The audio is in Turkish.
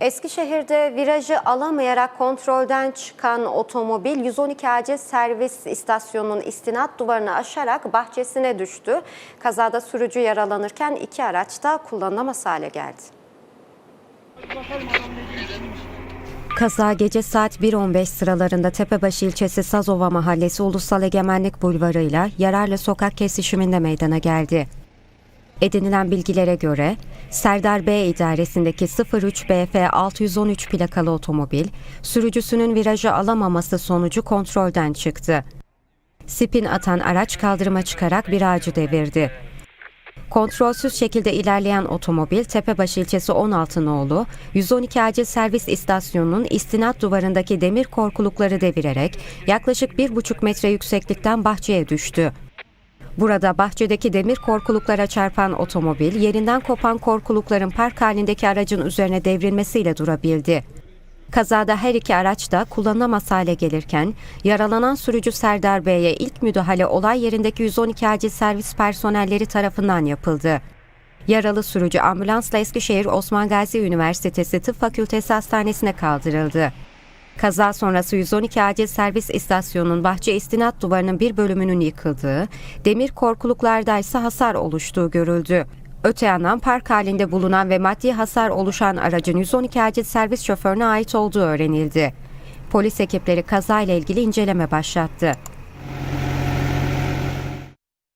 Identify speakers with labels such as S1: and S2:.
S1: Eskişehir'de virajı alamayarak kontrolden çıkan otomobil 112 acil servis istasyonunun istinat duvarını aşarak bahçesine düştü. Kazada sürücü yaralanırken iki araç da kullanılamaz hale geldi. Kaza gece saat 1.15 sıralarında Tepebaşı ilçesi Sazova Mahallesi Ulusal Egemenlik Bulvarı ile Yararlı Sokak kesişiminde meydana geldi. Edinilen bilgilere göre Serdar B idaresindeki 03 BF 613 plakalı otomobil sürücüsünün virajı alamaması sonucu kontrolden çıktı. Spin atan araç kaldırıma çıkarak bir ağacı devirdi. Kontrolsüz şekilde ilerleyen otomobil Tepebaşı ilçesi 16 nolu 112 acil servis istasyonunun istinat duvarındaki demir korkulukları devirerek yaklaşık 1,5 metre yükseklikten bahçeye düştü. Burada bahçedeki demir korkuluklara çarpan otomobil yerinden kopan korkulukların park halindeki aracın üzerine devrilmesiyle durabildi. Kazada her iki araç da kullanılamaz hale gelirken yaralanan sürücü Serdar Bey'e ilk müdahale olay yerindeki 112 acil servis personelleri tarafından yapıldı. Yaralı sürücü ambulansla Eskişehir Osman Gazi Üniversitesi Tıp Fakültesi Hastanesi'ne kaldırıldı. Kaza sonrası 112 acil servis istasyonunun bahçe istinat duvarının bir bölümünün yıkıldığı, demir korkuluklarda ise hasar oluştuğu görüldü. Öte yandan park halinde bulunan ve maddi hasar oluşan aracın 112 acil servis şoförüne ait olduğu öğrenildi. Polis ekipleri kazayla ilgili inceleme başlattı.